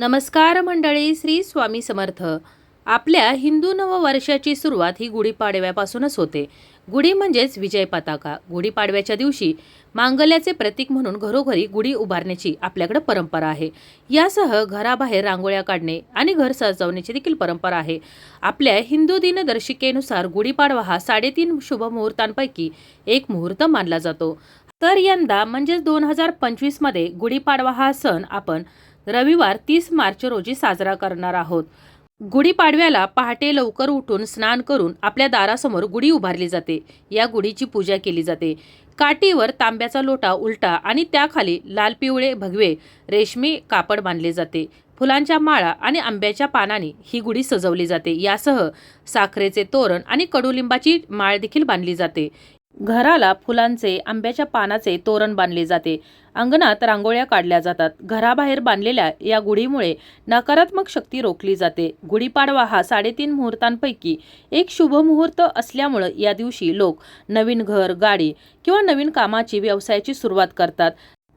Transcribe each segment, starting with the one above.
नमस्कार मंडळी श्री स्वामी समर्थ. आपल्या हिंदू नववर्षाची सुरुवात ही गुढीपाडव्यापासूनच होते. गुढी म्हणजेच विजय पताका. गुढीपाडव्याच्या दिवशी मांगल्याचे प्रतीक म्हणून घरोघरी गुढी उभारण्याची आपल्याकडे परंपरा आहे. यासह घराबाहेर रांगोळ्या काढणे आणि घर सजवण्याची देखील परंपरा आहे. आपल्या हिंदू दिनदर्शिकेनुसार गुढीपाडवा हा साडेतीन शुभ मुहूर्तांपैकी एक मुहूर्त मानला जातो. तर यंदा म्हणजेच दोन हजार पंचवीसमध्ये गुढीपाडवा हा सण आपण रविवार तीस मार्च रोजी साजरा करणार आहोत. गुढीपाडव्याला पहाटे लवकर उठून स्नान करून आपल्या दारासमोर गुढी उभारली जाते. या गुढीची पूजा केली जाते. काठीवर तांब्याचा लोटा उलटा आणि त्याखाली लाल पिवळे भगवे रेशमी कापड बांधले जाते. फुलांच्या माळा आणि आंब्याच्या पानाने ही गुढी सजवली जाते. यासह साखरेचे तोरण आणि कडुलिंबाची माळ देखील बांधली जाते. घराला फुलांचे आंब्याच्या पानाचे तोरण बांधले जाते. अंगणात रांगोळ्या काढल्या जातात. घराबाहेर बांधलेल्या या गुढीमुळे नकारात्मक शक्ती रोखली जाते. गुढीपाडवा हा साडेतीन मुहूर्तांपैकी एक शुभ मुहूर्त असल्यामुळं या दिवशी लोक नवीन घर गाडी किंवा नवीन कामाची व्यवसायाची सुरुवात करतात.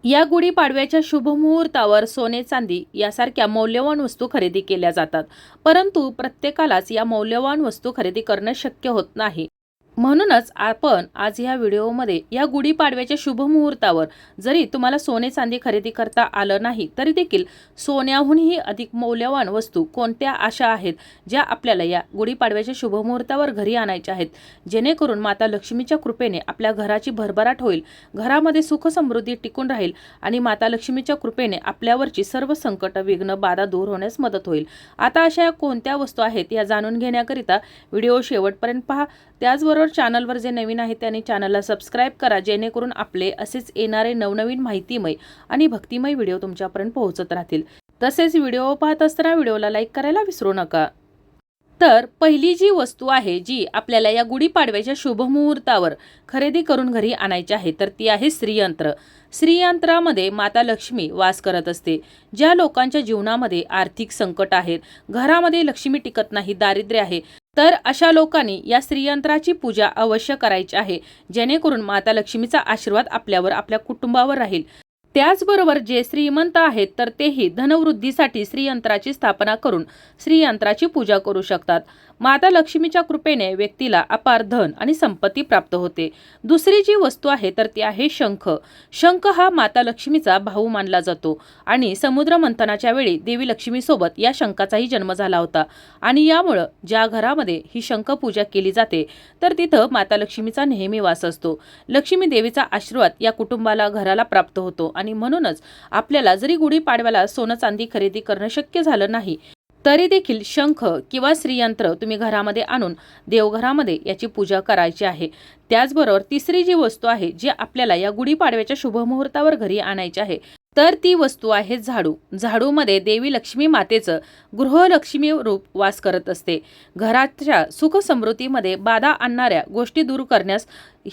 या गुढीपाडव्याच्या शुभ मुहूर्तावर सोने चांदी यासारख्या मौल्यवान वस्तू खरेदी केल्या जातात. परंतु प्रत्येकालाच या मौल्यवान वस्तू खरेदी करणं शक्य होत नाही. म्हणूनच आपण आज ह्या व्हिडिओमध्ये या गुढीपाडव्याच्या शुभमुहूर्तावर जरी तुम्हाला सोने चांदी खरेदी करता आलं नाही तरी देखील सोन्याहूनही अधिक मौल्यवान वस्तू कोणत्या अशा आहेत ज्या आपल्याला या गुढीपाडव्याच्या शुभमुहूर्तावर घरी आणायच्या आहेत? जेणेकरून माता लक्ष्मीच्या कृपेने आपल्या घराची भरभराट होईल घरामध्ये सुख समृद्धी टिकून राहील आणि माता लक्ष्मीच्या कृपेने आपल्यावरची सर्व संकट विघ्न बाधा दूर होण्यास मदत होईल. आता अशा कोणत्या वस्तू आहेत या जाणून घेण्याकरिता व्हिडिओ शेवटपर्यंत पहा. त्याचबरोबर चॅनलवर जे नवीन आहेत त्याने चॅनलला सबस्क्राईब करा जेणेकरून आपले असेच येणारे नवनवीन माहितीमय आणि भक्तिमय व्हिडिओ तुमच्यापर्यंत पोहोचत राहतील. तसेच व्हिडिओ पाहत असताना व्हिडिओला लाईक करायला विसरू नका. तर पहिली जी वस्तू आहे जी आपल्याला या गुढीपाडव्याच्या शुभमुहूर्तावर खरेदी करून घरी आणायची आहे तर ती आहे श्रीयंत्र. श्रीयंत्रामध्ये माता लक्ष्मी वास करत असते. ज्या लोकांच्या जीवनामध्ये आर्थिक संकट आहेत घरामध्ये लक्ष्मी टिकत नाही दारिद्र्य आहे तर अशा लोकांनी या श्रीयंत्राची पूजा अवश्य करायची आहे जेणेकरून माता लक्ष्मीचा आशीर्वाद आपल्यावर आपल्या कुटुंबावर राहील. त्याचबरोबर जे श्रीमंत आहेत तर तेही धनवृद्धीसाठी श्रीयंत्राची स्थापना करून श्रीयंत्राची पूजा करू शकतात. माता लक्ष्मीच्या कृपेने व्यक्तीला अपार धन आणि संपत्ती प्राप्त होते. दुसरी जी वस्तू आहे तर ती आहे शंख. शंख हा माता लक्ष्मीचा भाऊ मानला जातो आणि समुद्र मंथनाच्या वेळी देवी लक्ष्मीसोबत या शंखाचाही जन्म झाला होता. आणि यामुळं ज्या घरामध्ये ही शंख पूजा केली जाते तर तिथं माता लक्ष्मीचा नेहमी वास असतो. लक्ष्मी देवीचा आशीर्वाद या कुटुंबाला घराला प्राप्त होतो आणि म्हणूनच आपल्याला जरी गुढीपाडव्याला सोनं चांदी खरेदी करणं शक्य झालं नाही तरी देखील शंख किंवा श्रीयंत्र तुम्ही घरामध्ये आणून देवघरामध्ये याची पूजा करायची आहे. त्याचबरोबर तिसरी जी वस्तू आहे जी आपल्याला या गुढीपाडव्याच्या शुभमुहूर्तावर घरी आणायची आहे तर ती वस्तू आहे झाडू. झाडूमध्ये देवी लक्ष्मी मातेचं गृहलक्ष्मी रूप वास करत असते. घराच्या सुख समृद्धीमध्ये बाधा आणणाऱ्या गोष्टी दूर करण्यास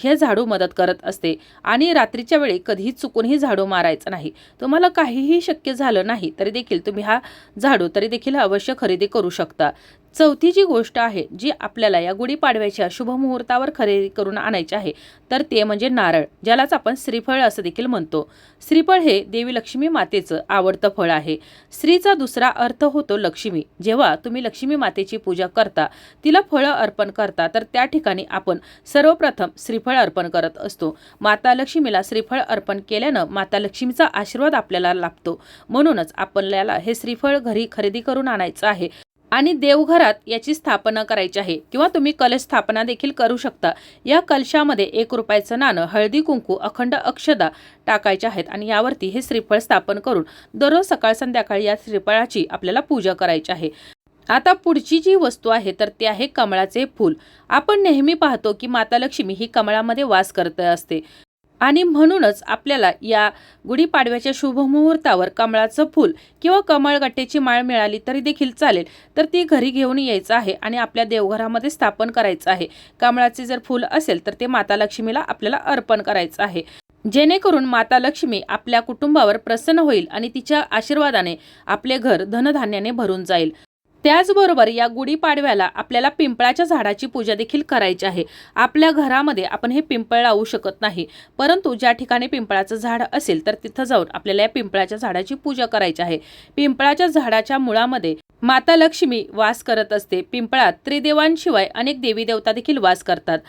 हे झाडू मदत करत असते. आणि रात्रीच्या वेळी कधीही चुकूनही झाडू मारायचं नाही. तुम्हाला काहीही शक्य झालं नाही तरी देखील तुम्ही हा झाडू तरी देखील अवश्य खरेदी करू शकता. चौथी जी गोष्ट आहे जी आपल्याला या गुढीपाडव्याच्या शुभ मुहूर्तावर खरेदी करून आणायची आहे तर ते म्हणजे नारळ ज्यालाच आपण श्रीफळ असं देखील म्हणतो. श्रीफळ हे देवी लक्ष्मी मातेचं आवडतं फळ आहे. श्रीचा दुसरा अर्थ होतो लक्ष्मी. जेव्हा तुम्ही लक्ष्मी मातेची पूजा करता तिला फळं अर्पण करता तर त्या ठिकाणी आपण सर्वप्रथम श्रीफळ अर्पण करत असतो. माता लक्ष्मीला श्रीफळ अर्पण केल्यानं माता लक्ष्मीचा आशीर्वाद आपल्याला लाभतो. म्हणूनच आपल्याला हे श्रीफळ घरी खरेदी करून आणायचं आहे. आणि देवघरात याची स्थापना करायची आहे. किंवा तुम्ही कलश स्थापना देखील करू शकता. या कलशामध्ये एक रुपयाचं नाणं हळदी कुंकू अखंड अक्षदा टाकायच्या आहेत आणि यावरती हे श्रीफळ स्थापन करून दररोज सकाळ संध्याकाळी या श्रीफळाची आपल्याला पूजा करायची आहे. आता पुढची जी वस्तू आहे तर ती आहे कमळाचे फूल. आपण नेहमी पाहतो की माता लक्ष्मी ही कमळामध्ये वास करत असते. आणि म्हणूनच आपल्याला या गुढीपाडव्याच्या शुभमुहूर्तावर कमळाचं फूल किंवा कमळगट्ट्याची माळ मिळाली तरी देखील चालेल. तर ती घरी घेऊन यायचं आहे आणि आपल्या देवघरामध्ये स्थापन करायचं आहे. कमळाचे जर फूल असेल तर ते माता लक्ष्मीला आपल्याला अर्पण करायचं आहे. जेणेकरून माता लक्ष्मी आपल्या कुटुंबावर प्रसन्न होईल आणि तिच्या आशीर्वादाने आपले घर धनधान्याने भरून जाईल. त्याचबरोबर या गुढीपाडव्याला आपल्याला पिंपळाच्या झाडाची पूजा देखील करायची आहे. आपल्या घरामध्ये आपण हे पिंपळ लावू शकत नाही. परंतु ज्या ठिकाणी पिंपळाचं झाड असेल तर तिथं जाऊन आपल्याला या पिंपळाच्या झाडाची पूजा करायची आहे. पिंपळाच्या झाडाच्या मुळामध्ये माता लक्ष्मी वास करत असते. पिंपळात त्रिदेवांशिवाय अनेक देवी देवता देखील वास करतात.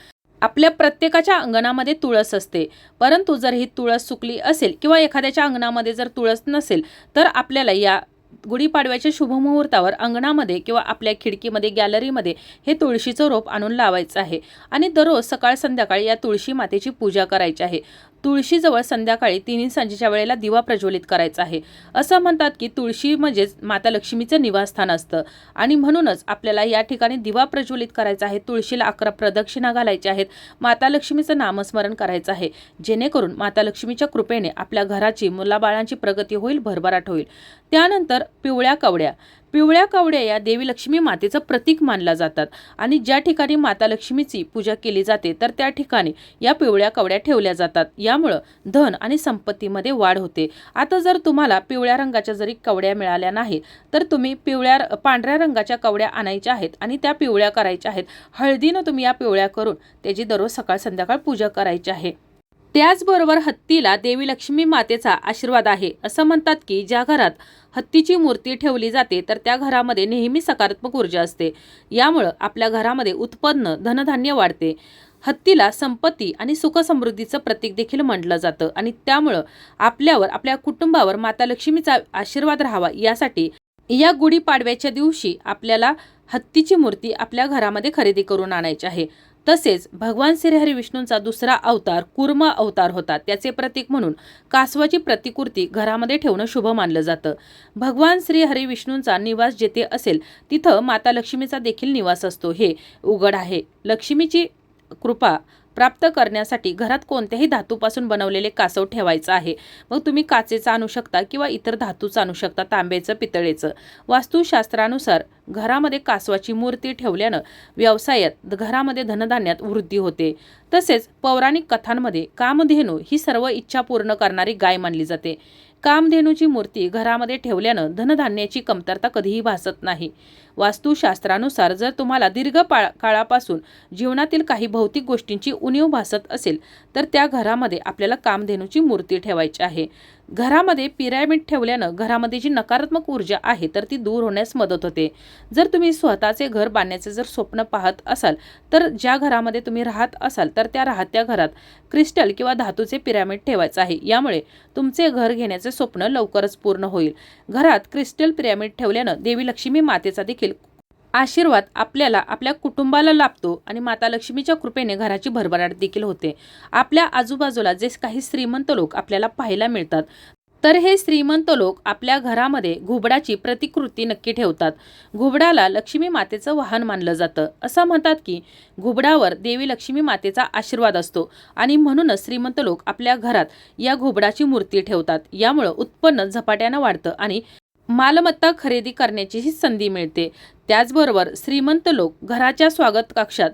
आपल्या प्रत्येकाच्या अंगणामध्ये तुळस असते. परंतु जर ही तुळस सुकली असेल किंवा एखाद्याच्या अंगणामध्ये जर तुळस नसेल तर आपल्याला या गुढीपाडव्याच्या शुभमुहूर्तावर अंगणामध्ये किंवा आपल्या खिडकीमध्ये गॅलरीमध्ये हे तुळशीचं रोप आणून लावायचं आहे. आणि दररोज सकाळ संध्याकाळी या तुळशी मातेची पूजा करायची आहे. तुळशीजवळ संध्याकाळी तिन्ही सांजेच्या वेळेला दिवा प्रज्वलित करायचा आहे. असं म्हणतात की तुळशी म्हणजेच माता लक्ष्मीचं निवासस्थान असतं. आणि म्हणूनच आपल्याला या ठिकाणी दिवा प्रज्वलित करायचा आहे. तुळशीला अकरा प्रदक्षिणा घालायच्या आहेत. माता लक्ष्मीचं नामस्मरण करायचं आहे. जेणेकरून माता लक्ष्मीच्या कृपेने आपल्या घराची मुलाबाळांची प्रगती होईल भरभराट होईल. त्यानंतर पिवळ्या कवड्या. पिवळ्या कवड्या या देवी लक्ष्मी मातेचं प्रतीक मानला जातात. आणि ज्या ठिकाणी माता लक्ष्मीची पूजा केली जाते तर त्या ठिकाणी या पिवळ्या कवड्या ठेवल्या जातात. यामुळं धन आणि संपत्तीमध्ये वाढ होते. आता जर तुम्हाला पिवळ्या रंगाच्या जरी कवड्या मिळाल्या नाही तर तुम्ही पिवळ्या पांढऱ्या रंगाच्या कवड्या आणायच्या आहेत आणि त्या पिवळ्या करायच्या आहेत. हळदीनं तुम्ही या पिवळ्या करून त्याची दररोज सकाळ संध्याकाळ पूजा करायची आहे. त्याचबरोबर हत्तीला देवी लक्ष्मी मातेचा आशीर्वाद आहे असं म्हणतात की ज्या घरात हत्तीची मूर्ती ठेवली जाते तर त्या घरामध्ये नेहमी सकारात्मक ऊर्जा असते. यामुळं आपल्या घरामध्ये उत्पन्न धनधान्य वाढते. हत्तीला संपत्ती आणि सुखसमृद्धीचं प्रतीक देखील म्हटलं जातं आणि त्यामुळं आपल्यावर आपल्या कुटुंबावर माता लक्ष्मीचा आशीर्वाद राहावा यासाठी या गुढीपाडव्याच्या दिवशी आपल्याला हत्तीची मूर्ती आपल्या घरामध्ये खरेदी करून आणायची आहे. तसेच भगवान श्रीहरी विष्णूंचा दुसरा अवतार कुर्म अवतार होता त्याचे प्रतीक म्हणून कासवाची प्रतिकृती घरामध्ये ठेवणं शुभ मानलं जातं. भगवान श्रीहरी विष्णूंचा निवास जेथे असेल तिथं माता लक्ष्मीचा देखील निवास असतो. हे उघड आहे. लक्ष्मीची कृपा प्राप्त करण्यासाठी घरात कोणत्याही धातूपासून बनवलेले कासव ठेवायचं आहे. मग तुम्ही काचेचं आणू शकता किंवा इतर धातूचं आणू शकता तांब्याचं पितळेचं. वास्तुशास्त्रानुसार घरामध्ये कासवाची मूर्ती ठेवल्यानं व्यवसायात घरामध्ये धनधान्यात वृद्धी होते. तसेच पौराणिक कथांमध्ये कामधेनू ही सर्व इच्छा पूर्ण करणारी गाय मानली जाते. कामधेनूची मूर्ती घरामध्ये ठेवल्यानं धनधान्याची कमतरता कधीही भासत नाही. वास्तुशास्त्रानुसार जर तुम्हाला दीर्घ काळापासून जीवनातील काही भौतिक गोष्टींची उणीव भासत असेल तर त्या घरामध्ये आपल्याला कामधेनूची मूर्ती ठेवायची आहे. घरामध्ये पिरॅमिड ठेवल्यानं घरामध्ये जी नकारात्मक ऊर्जा आहे तर ती दूर होण्यास मदत होते. जर तुम्ही स्वतःचे घर बांधण्याचे जर स्वप्न पाहत असाल तर ज्या घरामध्ये तुम्ही राहत असाल तर त्या राहत्या घरात क्रिस्टल किंवा धातूचे पिरॅमिड ठेवायचं आहे. यामुळे तुमचे घर घेण्याचे स्वप्न लवकरच पूर्ण होईल. घरात क्रिस्टल पिरॅमिड ठेवल्यानं देवी लक्ष्मी मातेचा देखील आशीर्वाद आपल्याला आपल्या कुटुंबाला लाभतो आणि माता लक्ष्मीच्या कृपेने घराची भरभराट देखील होते. आपल्या आजूबाजूला जे काही श्रीमंत लोक आपल्याला पाहायला मिळतात तर हे श्रीमंत लोक आपल्या घरामध्ये घुबडाची प्रतिकृती नक्की ठेवतात. घुबडाला लक्ष्मी मातेचं वाहन मानलं जातं. असं म्हणतात की घुबडावर देवी लक्ष्मी मातेचा आशीर्वाद असतो आणि म्हणूनच श्रीमंत लोक आपल्या घरात या घुबडाची मूर्ती ठेवतात. यामुळं उत्पन्न झपाट्यानं वाढतं आणि मालमत्ता खरेदी करण्याचीही संधी मिळते. त्याचबरोबर श्रीमंत लोक घराच्या स्वागत कक्षात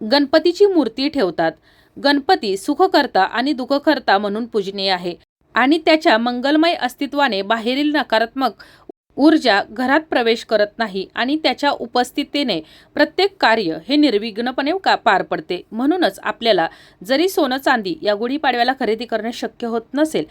गणपतीची मूर्ती ठेवतात. गणपती सुखकर्ता आणि दुःखकर्ता म्हणून पूजनीय आहे आणि त्याच्या मंगलमय अस्तित्वाने बाहेरील नकारात्मक ऊर्जा घरात प्रवेश करत नाही आणि त्याच्या उपस्थितीने प्रत्येक कार्य हे निर्विघ्नपणे का पार पडते. म्हणूनच आपल्याला जरी सोनं चांदी या गुढीपाडव्याला खरेदी करणे शक्य होत नसेल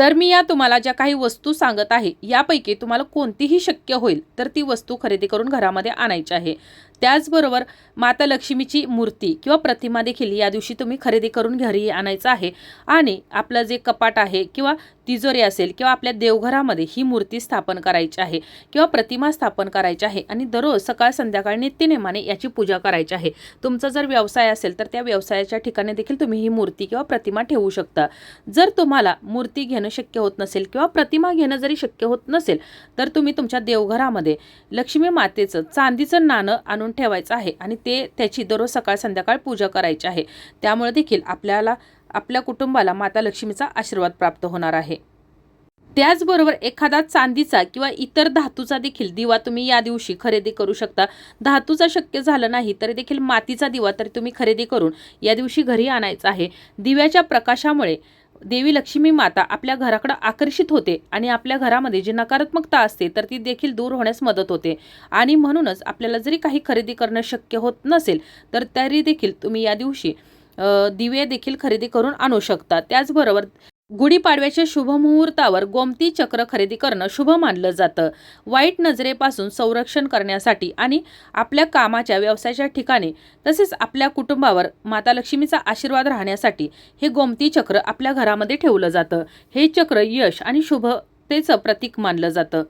तर मी या तुम्हाला ज्या काही वस्तू सांगत आहे यापैकी तुम्हाला कोणतीही शक्य होईल तर ती वस्तू खरेदी करून घरामध्ये आणायची आहे. त्याचबरोबर माता लक्ष्मीची मूर्ती किंवा प्रतिमा देखील या दिवशी तुम्ही खरेदी करून घरी आणायचं आहे. आणि आपलं जे कपाट आहे किंवा तिजोरी असेल किंवा आपल्या देवघरामध्ये ही मूर्ती स्थापन करायची आहे किंवा प्रतिमा स्थापन करायची आहे आणि दररोज सकाळ संध्याकाळ नित्यनेमाने याची पूजा करायची आहे. तुमचा जर व्यवसाय असेल तर त्या व्यवसायाच्या ठिकाणी देखील तुम्ही ही मूर्ती किंवा प्रतिमा ठेवू शकता. जर तुम्हाला मूर्ती घेणं शक्य होत नसेल किंवा प्रतिमा घेणं जरी शक्य होत नसेल तर तुम्ही तुमच्या देवघरामध्ये लक्ष्मी मातेचं चांदीचं नाणं आणून ठेवायचं आहे आणि ते त्याची दररोज सकाळ संध्याकाळ पूजा करायची आहे. त्यामुळे देखील आपल्याला आपल्या कुटुंबाला माता लक्ष्मीचा आशीर्वाद प्राप्त होणार आहे. त्याचबरोबर एखादा चांदीचा किंवा इतर धातूचा देखील दिवा तुम्ही या दिवशी खरेदी करू शकता. धातूचा शक्य झालं नाही तरी देखील मातीचा दिवा तरी तुम्ही खरेदी करून या दिवशी घरी आणायचा आहे. दिव्याच्या प्रकाशामुळे देवी लक्ष्मी माता आपल्या घराकडं आकर्षित होते आणि आपल्या घरामध्ये जी नकारात्मकता असते तर ती देखील दूर होण्यास मदत होते. आणि म्हणूनच आपल्याला जरी काही खरेदी करणं शक्य होत नसेल तर तरी देखील तुम्ही या दिवशी दिवे देखील खरेदी करून आणू शकता. त्याचबरोबर गुढीपाडव्याच्या शुभमुहूर्तावर गोमती चक्र खरेदी करणं शुभ मानलं जातं. वाईट नजरेपासून संरक्षण करण्यासाठी आणि आपल्या कामाच्या व्यवसायाच्या ठिकाणी तसेच आपल्या कुटुंबावर माता लक्ष्मीचा आशीर्वाद राहण्यासाठी हे गोमती चक्र आपल्या घरामध्ये ठेवलं जातं. हे चक्र यश आणि शुभतेचं प्रतीक मानलं जातं.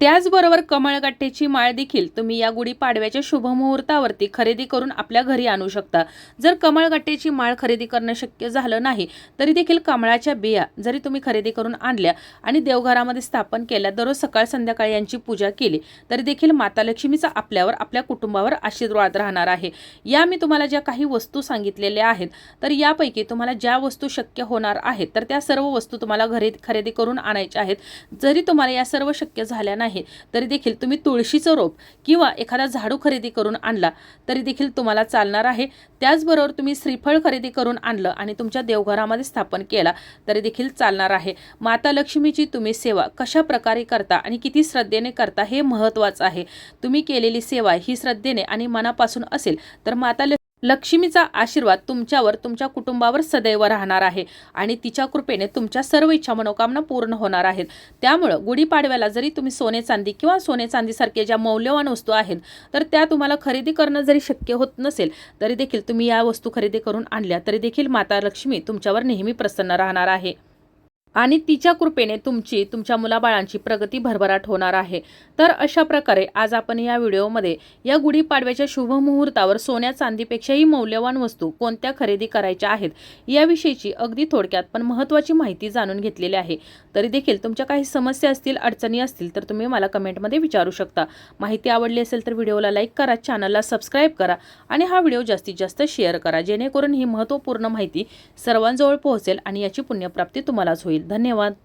त्याचबरोबर कमळगट्ट्याची माळ देखील तुम्ही या गुढीपाडव्याच्या शुभमुहूर्तावरती खरेदी करून आपल्या घरी आणू शकता. जर कमळगट्ट्याची माळ खरेदी करणं शक्य झालं नाही तरी देखील कमळाच्या बिया जरी तुम्ही खरेदी करून आणल्या आणि देवघरामध्ये स्थापन केल्या दररोज सकाळ संध्याकाळी यांची पूजा केली तरी देखील माता लक्ष्मीचा आपल्यावर आपल्या कुटुंबावर आशीर्वाद राहणार आहे. या मी तुम्हाला ज्या काही वस्तू सांगितलेल्या आहेत तर यापैकी तुम्हाला ज्या वस्तू शक्य होणार आहेत तर त्या सर्व वस्तू तुम्हाला घरी खरेदी करून आणायच्या आहेत. जरी तुम्हाला या सर्व शक्य झाल्या नाही तरी देखील तुम्ही तुळशीचं रोप किंवा एखादा झाडू खरेदी करून आणला तरी देखील तुम्हाला चालणार आहे. त्याचबरोबर तुम्ही श्रीफळ खरेदी करून आणलं आणि तुमच्या देवघरामध्ये स्थापन केला तरी देखील चालणार आहे. माता लक्ष्मीची तुम्ही सेवा कशा प्रकारे करता आणि किती श्रद्धेने करता हे महत्त्वाचं आहे. तुम्ही केलेली सेवा ही श्रद्धेने आणि मनापासून असेल तर माता लक्ष्मीचा आशीर्वाद तुमच्यावर तुमच्या कुटुंबावर सदैव राहणार आहे आणि तिच्या कृपेने तुमच्या सर्व इच्छा मनोकामना पूर्ण होणार आहेत. त्यामुळं गुढीपाडव्याला जरी तुम्ही सोने चांदी किंवा सोने चांदीसारखे ज्या मौल्यवान वस्तू आहेत तर त्या तुम्हाला खरेदी करणं जरी शक्य होत नसेल तरी देखील तुम्ही या वस्तू खरेदी करून आणल्या तरी देखील माता लक्ष्मी तुमच्यावर नेहमी प्रसन्न राहणार आहे. आणि तिच्या कृपेने तुमची तुमच्या मुलाबाळांची प्रगती भरभराट होणार आहे. तर अशा प्रकारे आज आपण या व्हिडिओमध्ये या गुढीपाडव्याच्या शुभ मुहूर्तावर सोन्या चांदीपेक्षाही मौल्यवान वस्तू कोणत्या खरेदी करायच्या आहेत याविषयीची अगदी थोडक्यात पण महत्त्वाची माहिती जाणून घेतलेली आहे. तरी देखील तुमच्या काही समस्या असतील अडचणी असतील तर तुम्ही मला कमेंटमध्ये विचारू शकता. माहिती आवडली असेल तर व्हिडिओला लाईक करा चॅनलला सबस्क्राईब करा आणि हा व्हिडिओ जास्तीत जास्त शेअर करा. जेणेकरून ही महत्त्वपूर्ण माहिती सर्वांजवळ पोहोचेल आणि याची पुण्यप्राप्ती तुम्हालाच होईल. धन्यवाद.